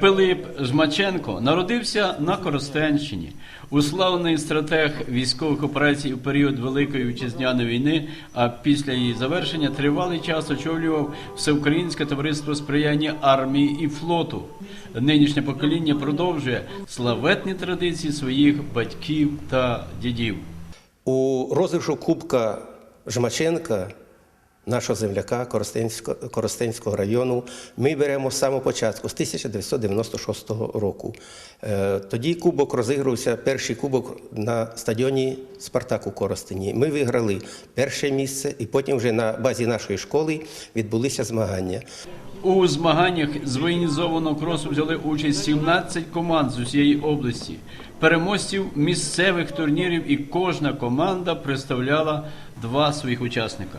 Пилип Жмаченко народився на Коростенщині. Уславний стратег військових операцій у період Великої вітчизняної війни, а після її завершення тривалий час очолював Всеукраїнське товариство сприяння армії і флоту. Нинішнє покоління продовжує славетні традиції своїх батьків та дідів. У розіграшу Кубка Жмаченка, нашого земляка Коростенського, району, ми беремо з самого початку, з 1996 року. Е, Тоді кубок розігрувався, перший кубок на стадіоні Спартак у Коростені. Ми виграли перше місце, і потім вже на базі нашої школи відбулися змагання. У змаганнях з воєнізованого кросу взяли участь 17 команд з усієї області, переможців місцевих турнірів, і кожна команда представляла два своїх учасника.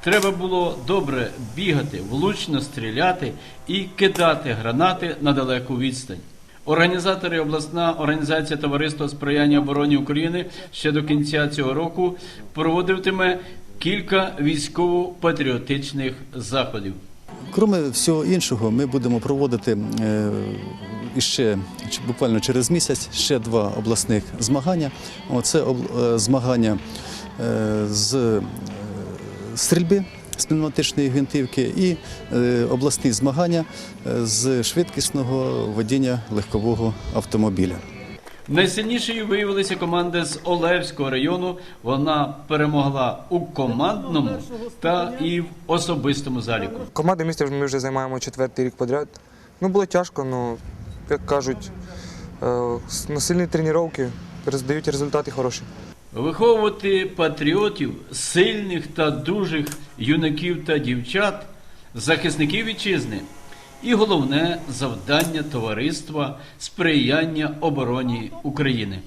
Треба було добре бігати, влучно стріляти і кидати гранати на далеку відстань. Організатори обласна організація Товариства сприяння обороні України ще до кінця цього року проводитиме кілька військово-патріотичних заходів. Кроме всього іншого, ми будемо проводити е, іще ч- буквально через місяць ще два обласних змагання. Це е, змагання е, з стрільби з пневматичної гвинтівки і обласні змагання з швидкісного водіння легкового автомобіля. Найсильнішою виявилася команда з Олевського району. Вона перемогла у командному та і в особистому заліку. Команди міста ми вже займаємо четвертий рік подряд. Ну, було тяжко, але, як кажуть, е, на сильні тренування дають результати хороші. Виховувати патріотів, сильних та дужих юнаків та дівчат, захисників вітчизни. І головне завдання товариства сприяння обороні України.